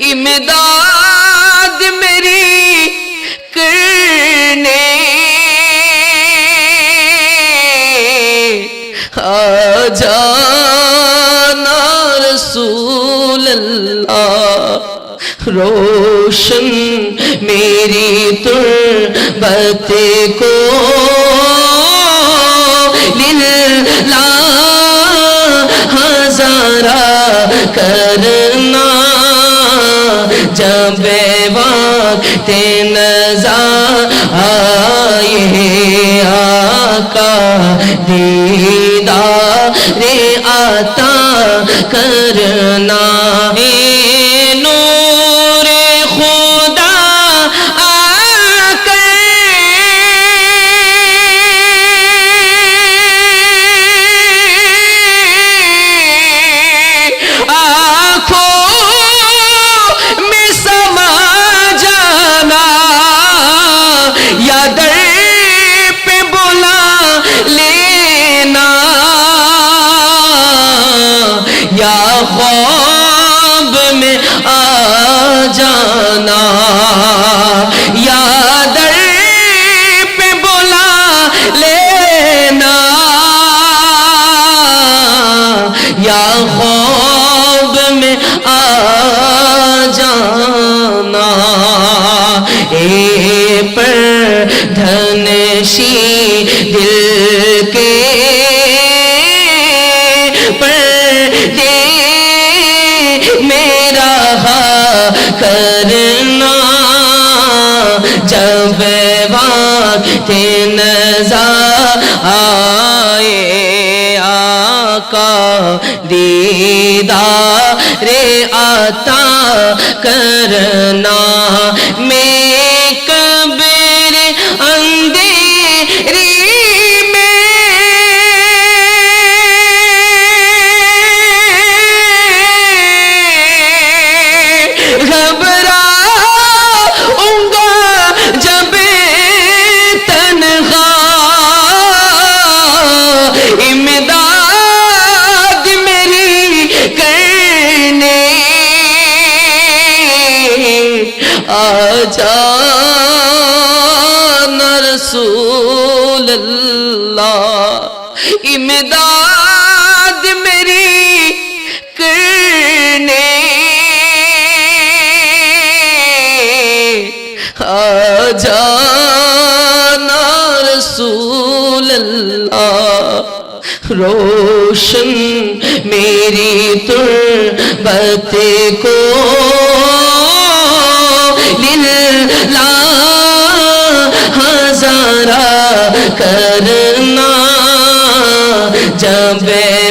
امداد میری کرنے۔ آ جانا رسول اللہ روشن میری تربت کو۔ للہ ہزارہ کرنا شب وقت نزا آئے آقا دیدار عطا کرنا ہے۔ نشی دل کے پردے میرا کرنا جب وقت نظا آئے آقا دیدار آتا کرنا جان رسول اللہ۔ امداد میری کرنے۔ آ رسول اللہ۔ روشن میری تربت کو اشارہ کرنا۔ جب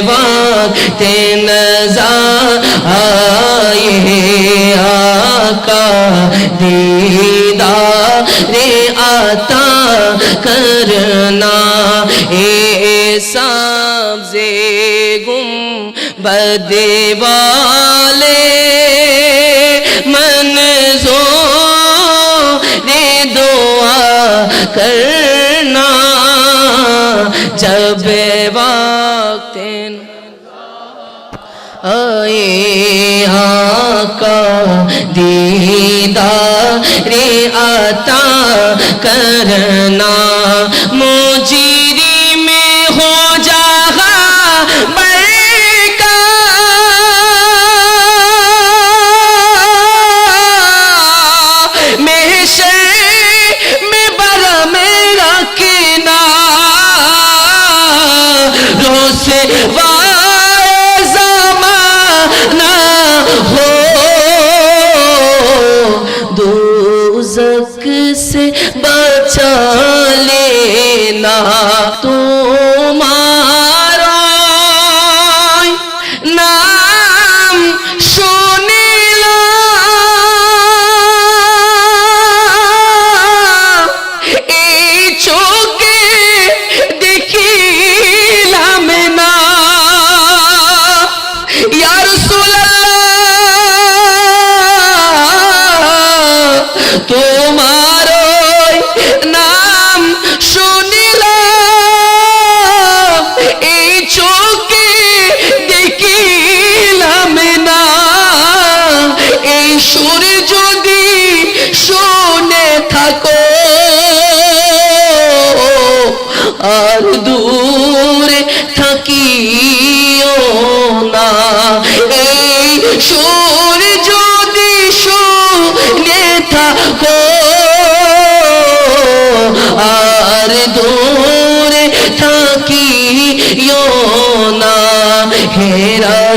وقت نظا آئے، آقا دیدار آتا کرنا۔ اے سبز گم بدے والے، منظور کرنا جب وقت آئے آقا دیدار عطا کرنا مجھے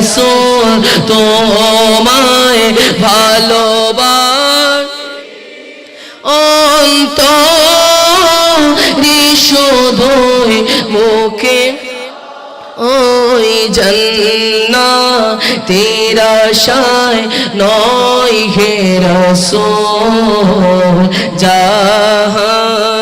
রসুল তোমায় ভালোবাস। অন্তরে শুধুই মুখে। ওই জন্না তেরা শায় নয় হে রসুল জাহান্না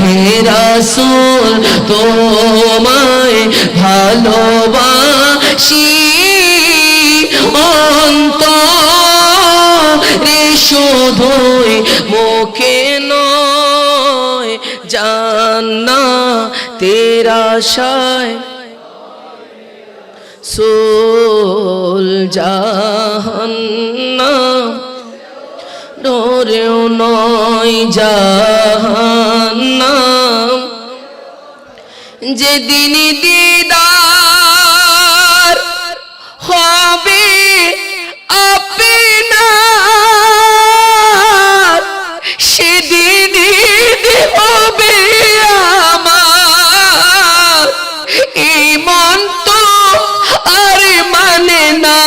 হে রাসূল, তোমায় ভালোবাসি। অন্তরে শুধুই মুখে নয় জান্না তেরা শায় সোল জাহান্নাম ডোরেও নয় জাহান্নাম। যেদিন দিদার হবে আপনার, সেদিন হবে আমার। এই মন তো আর মানে না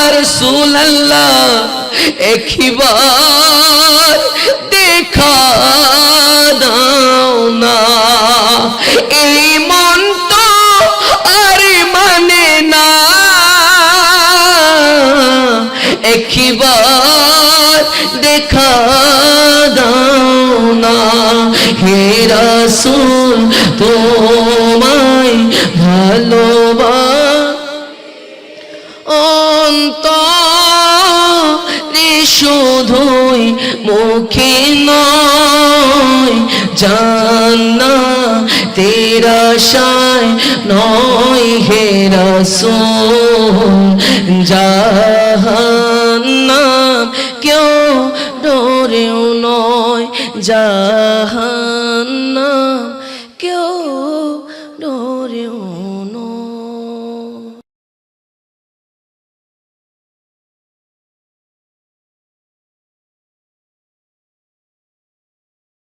আর সুল্লাহ একবার দেখা একবার দেখা দাও না। হে রাসূল, তোমায় ভালোবাস। অন্তরে শুধুই মুখে নয় জান্না তেরা শায় নয়। হে রসুল জাহান্নাম জাহা